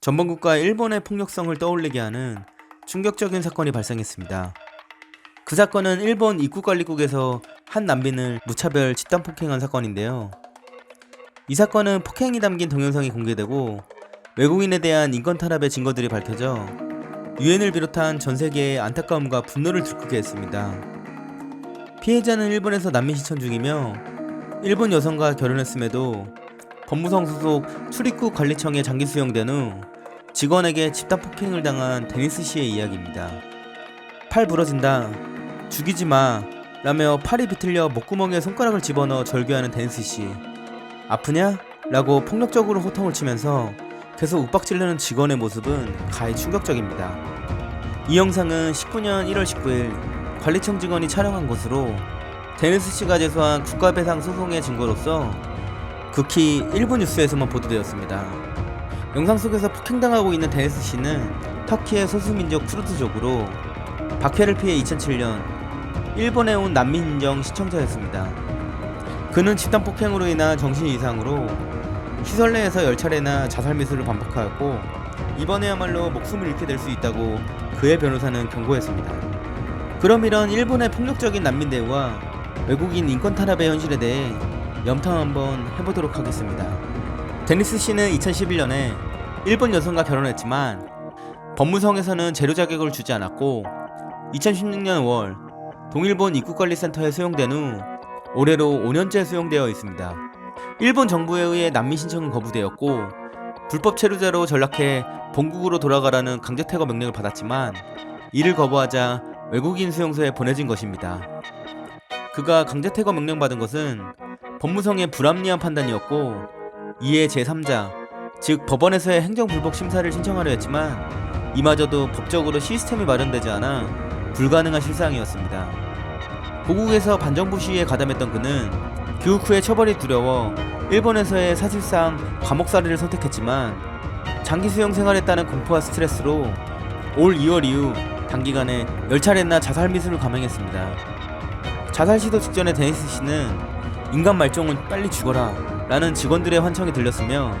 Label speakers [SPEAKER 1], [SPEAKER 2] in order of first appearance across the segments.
[SPEAKER 1] 전범국가 일본의 폭력성을 떠올리게 하는 충격적인 사건이 발생했습니다. 그 사건은 일본 입국관리국에서 한 난민을 무차별 집단 폭행한 사건인데요. 이 사건은 폭행이 담긴 동영상이 공개되고 외국인에 대한 인권 탄압의 증거들이 밝혀져 유엔을 비롯한 전 세계의 안타까움과 분노를 들끓게 했습니다. 피해자는 일본에서 난민 신청 중이며 일본 여성과 결혼했음에도 법무성 소속 출입국 관리청에 장기 수용된 후 직원에게 집단 폭행을 당한 데니스 씨의 이야기입니다. 팔 부러진다. 죽이지 마. 라며 팔이 비틀려 목구멍에 손가락을 집어넣어 절규하는 데니스 씨. 아프냐? 라고 폭력적으로 호통을 치면서 계속 윽박지르는 직원의 모습은 가히 충격적입니다. 이 영상은 19년 1월 19일 관리청 직원이 촬영한 것으로 데니스 씨가 제소한 국가배상 소송의 증거로서 극히 일부 뉴스에서만 보도되었습니다. 영상 속에서 폭행당하고 있는 데니스 씨는 터키의 소수민족 쿠르드족으로 박해를 피해 2007년 일본에 온 난민 인정 시청자였습니다. 그는 집단 폭행으로 인한 정신 이상으로 시설 내에서 열차례나 자살 미수를 반복하였고 이번에야말로 목숨을 잃게 될 수 있다고 그의 변호사는 경고했습니다. 그럼 이런 일본의 폭력적인 난민 대우와 외국인 인권 탄압의 현실에 대해 염탐 한번 해보도록 하겠습니다. 데니스 씨는 2011년에 일본 여성과 결혼했지만 법무성에서는 재료 자격을 주지 않았고 2016년 5월 동일본 입국관리센터에 수용된 후 올해로 5년째 수용되어 있습니다. 일본 정부에 의해 난민 신청은 거부되었고 불법 체류자로 전락해 본국으로 돌아가라는 강제 퇴거 명령을 받았지만 이를 거부하자 외국인 수용소에 보내진 것입니다. 그가 강제 퇴거 명령 받은 것은 법무성의 불합리한 판단이었고 이에 제3자 즉 법원에서의 행정불복 심사를 신청하려 했지만 이마저도 법적으로 시스템이 마련되지 않아 불가능한 실상이었습니다. 고국에서 반정부 시위에 가담했던 그는 교육 후에 처벌이 두려워 일본에서의 사실상 감옥살이를 선택했지만 장기 수용 따른 공포와 스트레스로 올 2월 이후 단기간에 10차례나 자살 미수를 감행했습니다. 자살 시도 직전에 데니스 씨는 인간 말종은 빨리 죽어라 라는 직원들의 환청이 들렸으며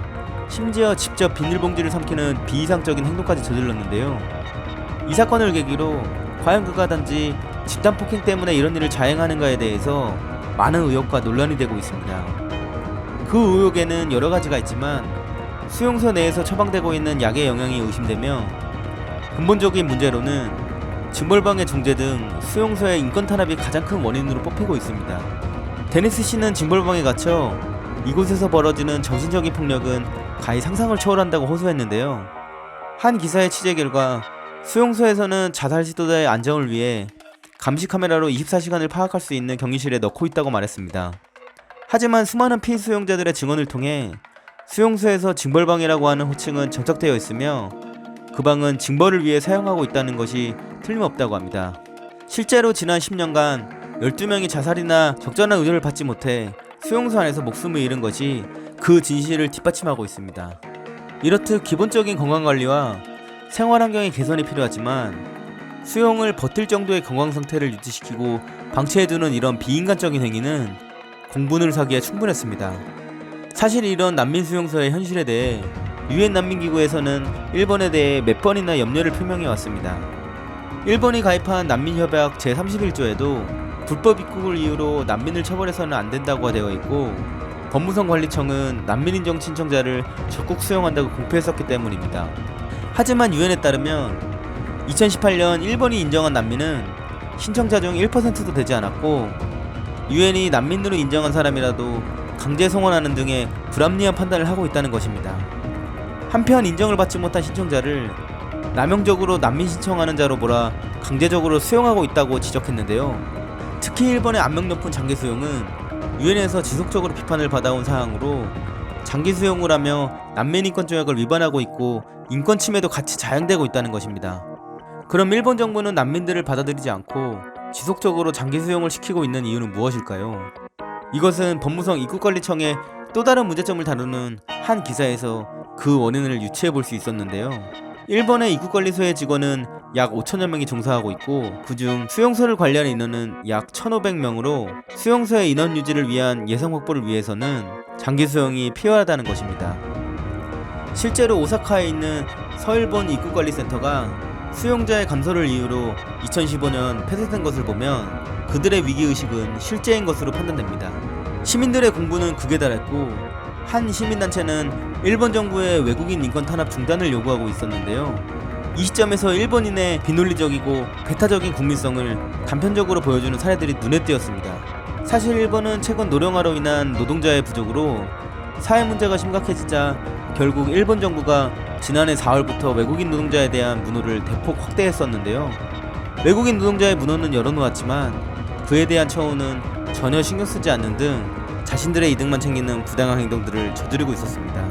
[SPEAKER 1] 심지어 직접 비닐봉지를 삼키는 비이상적인 행동까지 저질렀는데요. 이 사건을 계기로 과연 그가 단지 집단 폭행 때문에 이런 일을 자행하는가에 대해서 많은 의혹과 논란이 되고 있습니다. 그 의혹에는 여러 가지가 있지만 수용소 내에서 처방되고 있는 약의 영향이 의심되며 근본적인 문제로는 징벌방해 중재 등 수용소의 인권 탄압이 가장 큰 원인으로 뽑히고 있습니다. 데니스 씨는 징벌방에 갇혀 이곳에서 벌어지는 정신적인 폭력은 가히 상상을 초월한다고 호소했는데요. 한 기사의 취재 결과 수용소에서는 자살 시도자의 안정을 위해 감시 카메라로 24시간을 파악할 수 있는 경위실에 넣고 있다고 말했습니다. 하지만 수많은 피수용자들의 증언을 통해 수용소에서 징벌방이라고 하는 호칭은 정착되어 있으며 그 방은 징벌을 위해 사용하고 있다는 것이 틀림없다고 합니다. 실제로 지난 10년간 12명이 자살이나 적절한 의료를 받지 못해 수용소 안에서 목숨을 잃은 것이 그 진실을 뒷받침하고 있습니다. 이렇듯 기본적인 건강관리와 생활환경의 개선이 필요하지만 수용을 버틸 정도의 건강 상태를 유지시키고 방치해두는 이런 비인간적인 행위는 공분을 사기에 충분했습니다. 사실 이런 난민 수용소의 현실에 대해 유엔 난민기구에서는 일본에 대해 몇 번이나 염려를 표명해 왔습니다. 일본이 가입한 난민협약 제31조에도 불법 입국을 이유로 난민을 처벌해서는 안 된다고 되어 있고 법무성 관리청은 난민 인정 신청자를 적극 수용한다고 공표했었기 때문입니다. 하지만 유엔에 따르면 2018년 일본이 인정한 난민은 신청자 중 1%도 되지 않았고 유엔이 난민으로 인정한 사람이라도 강제 송환하는 등의 불합리한 판단을 하고 있다는 것입니다. 한편 인정을 받지 못한 신청자를 남용적으로 난민 신청하는 자로 몰아 강제적으로 수용하고 있다고 지적했는데요. 특히 일본의 안명 높은 장기 수용은 유엔에서 지속적으로 비판을 받아온 사항으로 장기 수용을 하며 난민 인권 조약을 위반하고 있고 인권 침해도 같이 자행되고 있다는 것입니다. 그럼 일본 정부는 난민들을 받아들이지 않고 지속적으로 장기 수용을 시키고 있는 이유는 무엇일까요? 이것은 법무성 입국관리청의 또 다른 문제점을 다루는 한 기사에서 그 원인을 유추해 볼 수 있었는데요. 일본의 입국관리소의 직원은 약 5천여 명이 종사하고 있고 그중 수용소를 관리하는 인원은 약 1,500명으로 수용소의 인원 유지를 위한 예산 확보를 위해서는 장기 수용이 필요하다는 것입니다. 실제로 오사카에 있는 서일본 입국관리센터가 수용자의 감소를 이유로 2015년 폐쇄된 것을 보면 그들의 위기의식은 실제인 것으로 판단됩니다. 시민들의 공부는 극에 달했고 한 시민단체는 일본 정부의 외국인 인권 탄압 중단을 요구하고 있었는데요. 이 시점에서 일본인의 비논리적이고 배타적인 국민성을 단편적으로 보여주는 사례들이 눈에 띄었습니다. 사실 일본은 최근 노령화로 인한 노동자의 부족으로 사회 문제가 심각해지자 결국 일본 정부가 지난해 4월부터 외국인 노동자에 대한 문호를 대폭 확대했었는데요. 외국인 노동자의 문호는 열어놓았지만 그에 대한 처우는 전혀 신경 쓰지 않는 등 자신들의 이득만 챙기는 부당한 행동들을 저지르고 있었습니다.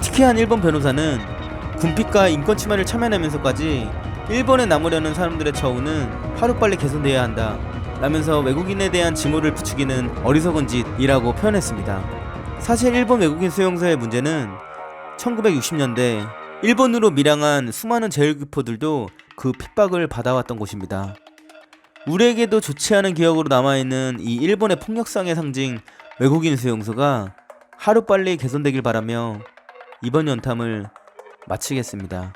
[SPEAKER 1] 특히 한 일본 변호사는 군핍과 인권 침해를 참여하면서까지 일본에 남으려는 사람들의 처우는 하루빨리 개선돼야 한다. 라면서 외국인에 대한 징후를 부추기는 어리석은 짓이라고 표현했습니다. 사실 일본 외국인 수용소의 문제는 1960년대 일본으로 밀양한 수많은 제일교포들도 그 핍박을 받아왔던 곳입니다. 우리에게도 좋지 않은 기억으로 남아있는 이 일본의 폭력성의 상징 외국인 수용소가 하루빨리 개선되길 바라며 이번 연탐을 마치겠습니다.